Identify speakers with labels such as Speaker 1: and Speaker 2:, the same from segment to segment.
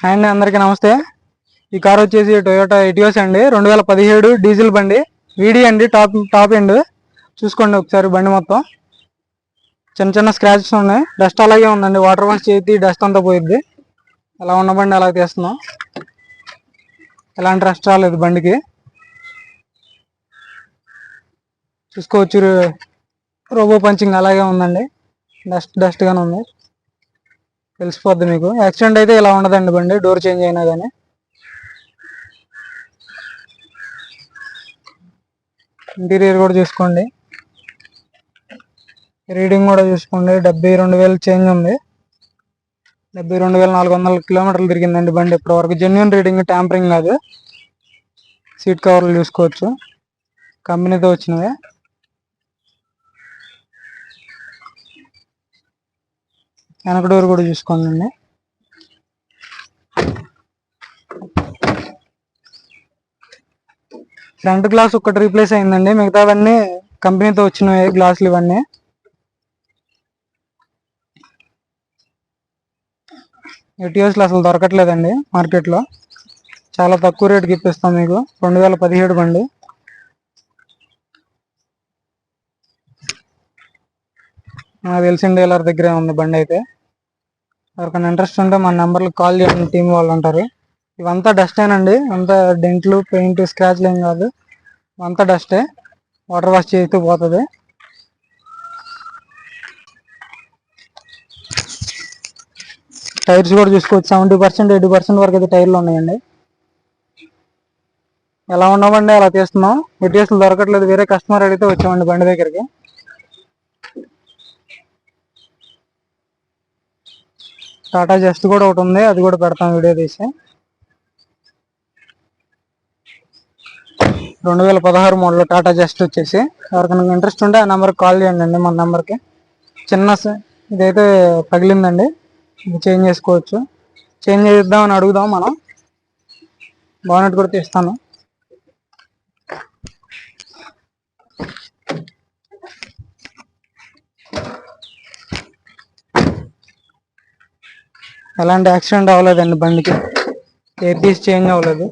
Speaker 1: Hi అండి అందరికీ నమస్తే. ఈ కార్ వచ్చేసి టొయోటా ఎటియోస్ అండి. రెండు వేల పదిహేడు డీజిల్ బండి. వీడి అండి టాప్ టాప్ ఎండ్. చూసుకోండి ఒకసారి బండి మొత్తం. చిన్న చిన్న స్క్రాచెస్ ఉన్నాయి. డస్ట్ అలాగే ఉందండి. వాటర్ వాష్ చేతి డస్ట్ అంతా పోయిద్ది. అలా ఉన్న బండి అలా తీస్తున్నాం. ఎలాంటి రస్ట్ రాలేదు బండికి. చూసుకోవచ్చు. రోబో పంచింగ్ అలాగే ఉందండి. డస్ట్ డస్ట్గానే ఉంది. తెలిసిపోద్ది మీకు. యాక్సిడెంట్ అయితే ఇలా ఉండదండి బండి డోర్ చేంజ్ అయినా కానీ ఇంటీరియర్ కూడా చూసుకోండి. రీడింగ్ కూడా చూసుకోండి. డెబ్బై రెండు వేలు చేంజ్ ఉంది. డెబ్బై రెండు వేల నాలుగు వందల కిలోమీటర్లు తిరిగిందండి బండి ఇప్పటి వరకు జెన్యున్ రీడింగ్ ట్యాంపరింగ్ కాదు. సీట్ కవర్లు చూసుకోవచ్చు. కంపెనీతో వచ్చినవే. వెనక డోర్ కూడా చూసుకోండి ఫ్రంట్ గ్లాస్ ఒక్కటి రీప్లేస్ అయిందండి. మిగతావన్నీ కంపెనీతో వచ్చినవి గ్లాసులు ఇవన్నీ. ఎటిఎస్లు అసలు దొరకట్లేదండి మార్కెట్లో చాలా తక్కువ రేటుకి ఇప్పిస్తాం మీకు. రెండు వేల పదిహేడు బండి. నాకు తెలిసిన డీలర్ దగ్గరే ఉంది బండి అయితే. ఎవరికైనా ఇంట్రెస్ట్ ఉంటే మన నెంబర్లు కాల్ చేయండి టీం వాళ్ళు ఉంటారు. ఇవంతా డస్టేనండి అంతా డెంట్లు పెయింట్ స్క్రాచ్లు ఏం కాదు. అంతా డస్టే వాటర్ వాష్ చేస్తూ పోతుంది. టైర్స్ కూడా చూసుకోవచ్చు. సెవెంటీ పర్సెంట్ ఎయిటీ పర్సెంట్ వరకు అయితే టైర్లు ఉన్నాయండి. ఎలా ఉన్నామండి? అలా తీస్తున్నాం. మెటీరియల్స్ దొరకట్లేదు. వేరే కస్టమర్ అడిగితే వచ్చామండి బండి దగ్గరికి. టాటా జస్ట్ కూడా ఒకటి ఉంది అది కూడా పెడతాం వీడియో తీసి. రెండు వేల పదహారు మోడల్ టాటా జస్ట్ వచ్చేసి. ఎవరికైనా ఇంట్రెస్ట్ ఉంటే ఆ నెంబర్కి కాల్ చేయండి అండి మన నెంబర్కి చిన్న స- ఇదైతే పగిలిందండి ఇది చేంజ్ చేసుకోవచ్చు. చేంజ్ చేద్దామని అడుగుదాం మనం. బాగున్నట్టు కూడా తీస్తాను. ఎలాంటి యాక్సిడెంట్ అవ్వలేదండి బండికి. ఎయిర్ పీస్ చేంజ్ అవ్వలేదు.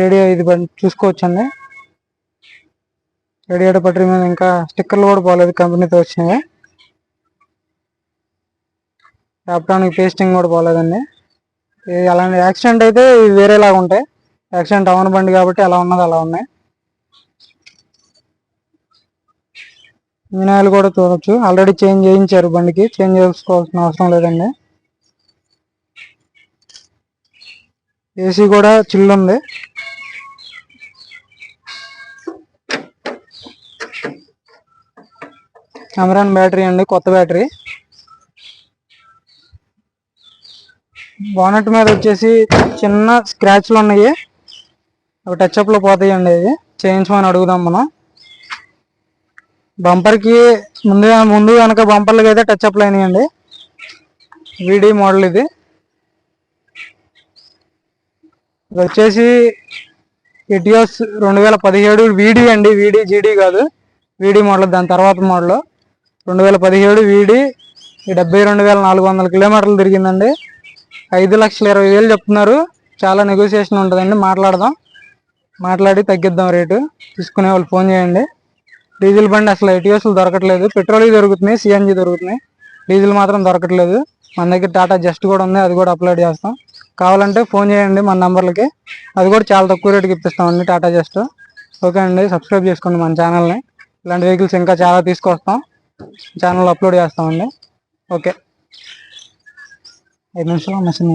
Speaker 1: రేడియో ఇది చూసుకోవచ్చండి. రేడియేటర్ పట్రి మీద ఇంకా స్టిక్కర్లు కూడా పోలేదు కంపెనీతో వచ్చినాయి ల్యాప్టాప్కి పేస్టింగ్ కూడా పోలేదండి. ఇది అలాంటి యాక్సిడెంట్ అయితే ఇవి వేరేలాగా ఉంటాయి. యాక్సిడెంట్ అవన బండి కాబట్టి ఎలా ఉన్నది అలా ఉన్నాయి. ఇంజిన్ ఆయిల్ కూడా చూడొచ్చు. ఆల్రెడీ చేంజ్ చేయించారు బండికి. చేంజ్ చేసుకోవాల్సిన అవసరం లేదండి. ఏసీ కూడా చిల్లు ఉంది. అమరాన్ బ్యాటరీ అండి కొత్త బ్యాటరీ బానెట్ మీద వచ్చేసి చిన్న స్క్రాచ్లు ఉన్నాయి. అవి టచ్ అప్ పోతాయండి ఇవి. చేయించమని అడుగుదాం మనం. బంపర్కి ముందు ముందు కనుక బంపర్లకి అయితే టచ్ అప్ అయినాయండి. వీడి మోడల్ ఇది. ఇది వచ్చేసి ఎటియోస్ రెండు వేల పదిహేడు వీడి అండి. వీడి జీడి కాదు. వీడి మోడల్ దాని తర్వాత మోడల్. రెండు వేల పదిహేడు వీడి డెబ్బై రెండు వేల నాలుగు వందల కిలోమీటర్లు తిరిగిందండి. ఐదు లక్షల ఇరవై వేలు చెప్తున్నారు. చాలా నెగోసియేషన్ ఉంటుందండి. మాట్లాడదాం. మాట్లాడి తగ్గిద్దాం రేటు. తీసుకునే వాళ్ళు ఫోన్ చేయండి. డీజిల్ బండి అసలు ఎటిఎస్లు దొరకట్లేదు. పెట్రోల్ దొరుకుతున్నాయి సిఎన్జి దొరుకుతున్నాయి. డీజిల్ మాత్రం దొరకట్లేదు. మన దగ్గర టాటా జస్ట్ కూడా ఉంది అది కూడా అప్లోడ్ చేస్తాం. కావాలంటే ఫోన్ చేయండి మన నెంబర్లకి. అది కూడా చాలా తక్కువ రేటుకి ఇప్పిస్తామండి టాటా జస్ట్. ఓకే అండి సబ్స్క్రైబ్ చేసుకోండి మన ఛానల్ని. ఇలాంటి వెహికల్స్ ఇంకా చాలా తీసుకొస్తాం. ఛానల్ అప్లోడ్ చేస్తామండి. ఓకే. ఐదు నిమిషాలు మెసేజ్